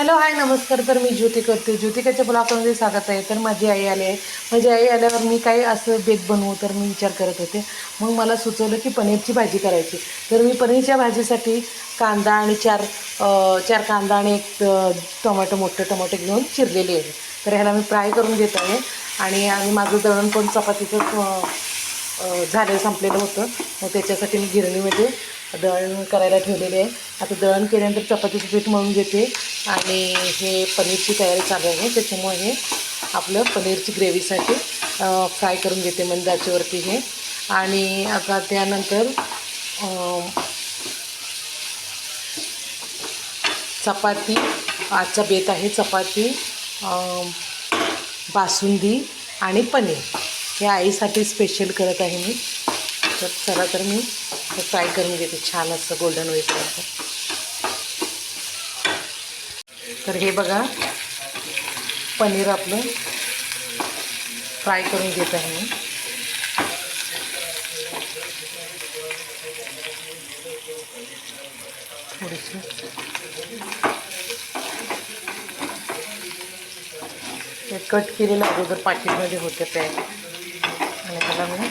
Hello hi नमस्कार. तर मी ज्योती करते. ज्योतिकाच्या ब्लॉकमध्ये स्वागत आहे. तर माझी आई आली आहे. माझी आई आल्यावर मी काही असं बेत बनवू तर मी विचार करत होते. मग मला सुचवलं की पनीरची भाजी करायची. तर मी पनीरच्या भाजीसाठी कांदा आणि चार चार कांदा आणि एक टोमॅटो मोठं टोमॅटो घेऊन चिरलेली आहे. तर ह्याला मी फ्राय करून घेत आहे. आणि आणि माझं दळण पण चपातीचं झालं संपलेलं होतं. मग त्याच्यासाठी मी गिरणीमध्ये दळण करायला ठेवलेले आहे. आता दळण केल्यानंतर चपातीचं पीठ मळून घेते. आणि हे पनीरची तयारी चालू आहे. त्याच्यामुळे हे आपलं पनीरची ग्रेव्हीसाठी फ्राय करून घेते मंदाच्यावरती हे. आणि आता त्यानंतर चपाती आजचा बेत आहे चपाती बासुंदी आणि पनीर. हे आईसाठी स्पेशल करत आहे मी. तर चला तर मी फ्राय करून घेते छान असं गोल्डन होईपर्यंत. तर हे बघा पनीर आपलं फ्राय करून घेत आहे मी. थोडीशी. ते कट केलेलं अगोदर पाकिटमध्ये होते पॅक आणि त्याला मी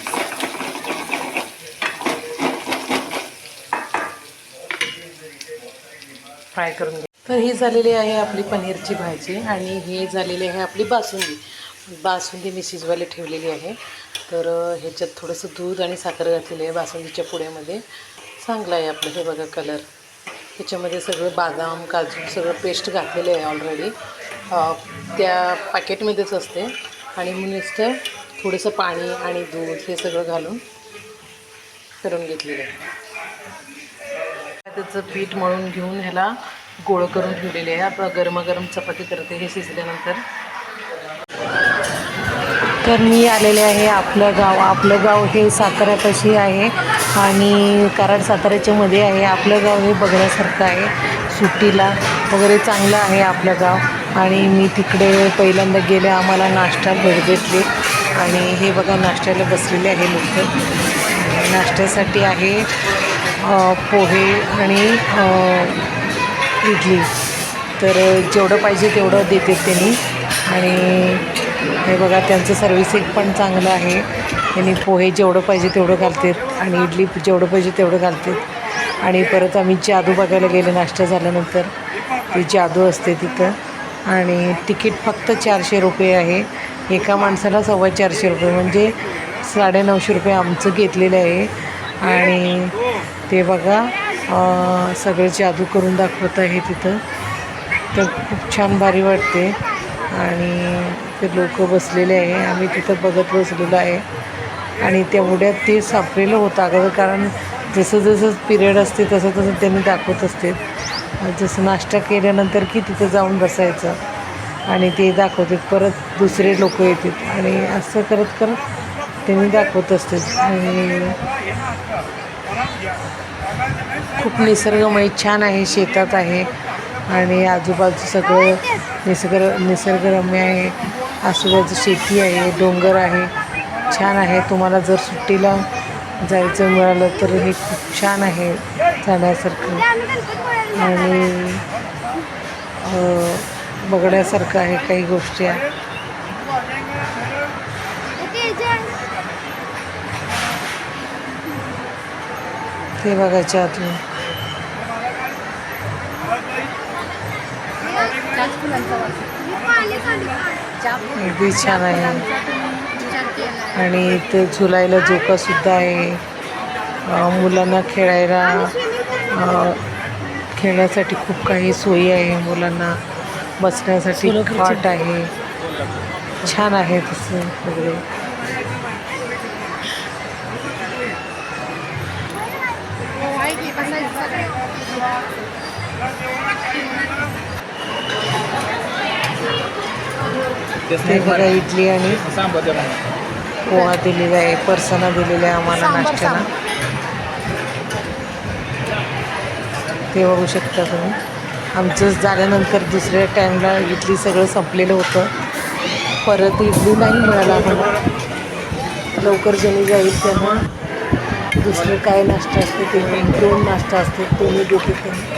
फ्राय करून तर ही झालेली आहे आपली पनीरची भाजी आणि हे झालेली आहे आपली बासुंदी. बासुंदी मी शिजवायला ठेवलेली आहे. तर ह्याच्यात थोडंसं दूध आणि साखर घातलेली आहे बासुंदीच्या पुड्यामध्ये. चांगलं आहे आपलं हे बघा कलर त्याच्यामध्ये सगळं बादाम काजू सगळं पेस्ट घातलेलं आहे ऑलरेडी त्या पॅकेटमध्येच असते. आणि मी नुसतं थोडंसं पाणी आणि दूध हे सगळं घालून करून घेतलेलं आहे. त्याचं पीठ मळून घेऊन ह्याला गोळ करून ठेवलेले आहे. आपण गरमागरम चपाती करते हे शिजल्यानंतर. तर मी आलेले आहे आपलं गाव. आपलं गाव हे साताऱ्यापाशी आहे. आणि कराड साताऱ्याच्या मध्ये आहे. आपलं गाव हे बघण्यासारखं आहे. सुट्टीला वगैरे चांगलं आहे आपलं गाव. आणि मी तिकडे पहिल्यांदा गेले. आम्हाला नाश्ता भेट भेटले. आणि हे बघा नाश्त्याला बसलेले आहे लोक. नाश्त्यासाठी आहे पोहे आणि इडली तर जेवढं पाहिजे तेवढं देते त्यांनी. आणि हे बघा त्यांचं सर्व्हिसिंग पण चांगलं आहे. त्यांनी पोहे जेवढं पाहिजे तेवढं घालतात आणि इडली जेवढं पाहिजे तेवढं घालतात. आणि परत आम्ही जादू बघायला गेले नाश्ता झाल्यानंतर. ती जादू असते तिथं. आणि तिकीट फक्त चारशे रुपये आहे. एका माणसाला सव्वा चारशे रुपये म्हणजे साडेनऊशे रुपये आमचं घेतलेलं आहे. आणि ते बघा सगळे जादू करून दाखवत आहे तिथं. तर खूप छान भारी वाटते. आणि ते लोक बसलेले आहे. आम्ही तिथं बघत बसलेलो आहे. आणि तेवढ्यात ते सापलेलं होतं अगोदर कारण जसं जसं पिरियड असते तसं तसं त्यांनी दाखवत असते. जसं नाश्ता केल्यानंतर की तिथं जाऊन बसायचं. आणि ते दाखवतात. परत दुसरे लोक येतात. आणि असं करत करत त्यांनी दाखवत असतात. आणि खूप निसर्गमय छान आहे शेतात आहे आणि आजूबाजू सगळं निसर्ग निसर्गरम्य आहे. आजूबाजू शेती आहे डोंगर आहे. छान आहे. तुम्हाला जर सुट्टीला जायचं मिळालं तर हे खूप छान आहे जाण्यासारखं. आणि बघण्यासारखं आहे काही गोष्टी. आहे ते बघायच्या आतून अगदी छान आहे. आणि इथे झुलायला झोकासुद्धा आहे. मुलांना खेळायला खेळण्यासाठी खूप काही सोयी आहे मुलांना. बसण्यासाठी खाट आहे. छान आहे तसं वगैरे ते बघा इडली आणि पोहा दिलेला आहे परसाना दिलेला आहे आम्हाला नाश्त्याला. ते बघू शकता तुम्ही. आमचं झाल्यानंतर दुसऱ्या टाईमला इडली सगळं संपलेलं होतं. परत इडली नाही मिळाला आम्हाला. लवकर जणी जाईल त्यांना दुसरं काय नाश्ता असते ते दोन नाश्ता असते तुम्ही देते त्यांनी.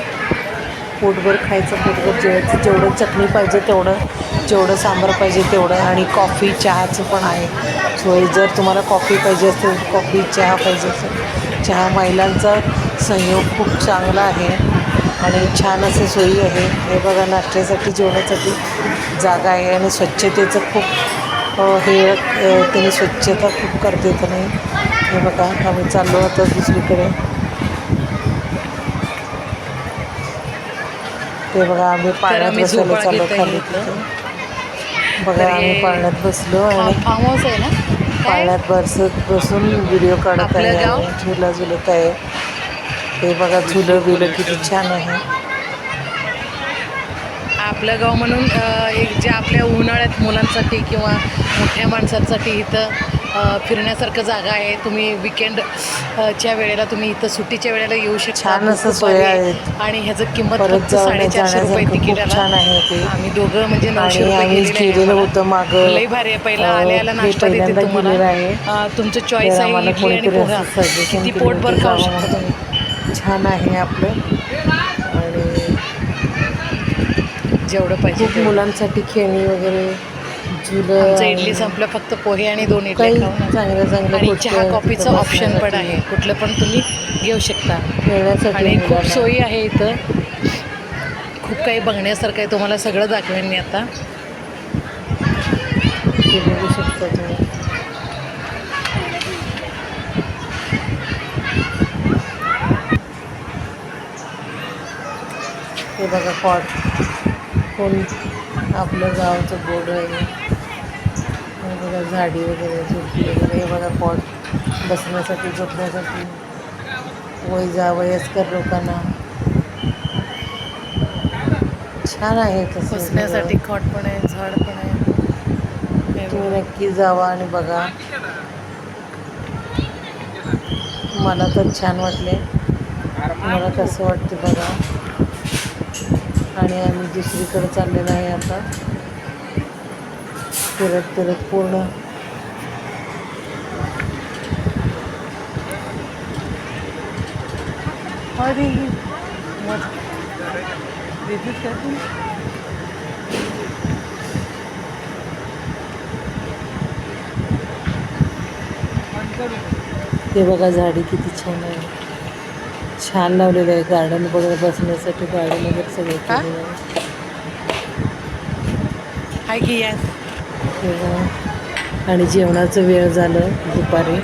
पोटभर खायचं पोटभर जेवायचं जेवढं चटणी पाहिजे तेवढं जेवढं सांबार पाहिजे तेवढं आणि कॉफी चहाचं पण आहे. सोय जर तुम्हाला कॉफी पाहिजे असेल कॉफी चहा पाहिजे असेल चहा महिलांचा संयोग खूप चांगला आहे आणि छान असे सोयी आहे. हे बघा नाश्त्यासाठी जेवणासाठी जागा आहे आणि स्वच्छतेचं खूप हे त्यांनी स्वच्छता खूप करते नाही हे बघा आम्ही चाललो आता दुसरीकडे. ते बघा आम्ही पाण्यात बसायला झोपाळा चाललो खाली. बघा आम्ही पाण्यात बसलो आणि पाण्यात बसत बसून व्हिडिओ काढत आहे झुला झुलत आहे. हे बघा झुलं बिलं किती छान आहे. आपलं गाव म्हणून एक जे आपल्या उन्हाळ्यात मुलांसाठी किंवा मोठ्या माणसांसाठी इथं फिरण्यासारखं जागा आहे तुम्ही विकेंड च्या वेळेला तुम्ही इथं सुट्टीच्या वेळेला येऊ शकता छान असं खूप सोय आहे. आहेत. आणि ह्याचं किंमत साडेचारशे रुपये तिकीट आहे आम्ही दोघं म्हणजे नऊशे रुपये. होतो मागं. लई भारी आहे पहिला अ, आल्या आल्या हे नाश्ता देते तुम्हाला तुमचं चॉईस आहे इडली आणि पोहा किती केलं पोटभर खाऊ शकता. तुम्ही छान आहे आपलं आणि जेवढं पाहिजे. मुलांसाठी खेळणी वगैरे आमचं इडली संपलं फक्त पोहे आणि दोन इडली खाऊन चांगल्या चांगल्या आणि चहा कॉफीचं ऑप्शन पण आहे. कुठलं पण तुम्ही घेऊ शकता. आणि खूप. सोयी आहे इथं. खूप काही बघण्यासारखं आहे. तुम्हाला सगळं दाखवेन मी आता. बघू शकता तुम्ही. हे बघा पॉट कोण? आपलं गावचं बोर्ड आहे. बघा झाडी वगैरे झोपडी वगैरे हे बघा पॉट बसण्यासाठी झोपण्यासाठी. वय जा वयस्कर लोकांना. छान आहे तसं. बसण्यासाठी खॉट पण आहे झाड पण आहे. तुम्ही. नक्की जावा आणि बघा. मला तर छान वाटले. मला कसं वाटते बघा. आणि आम्ही दुसरीकडे चाललेलो आहे आता. फिरत फिरत पूर्ण अरे मग देतेस का तू? ते बघा झाडी किती छान आहे छान लावलेलं आहे गार्डन वगैरे बसण्यासाठी गार्डन वगैरे सगळं हा? केलेलं आहे आहे की यात हे बघा. आणि जेवणाचं वेळ झालं दुपारी.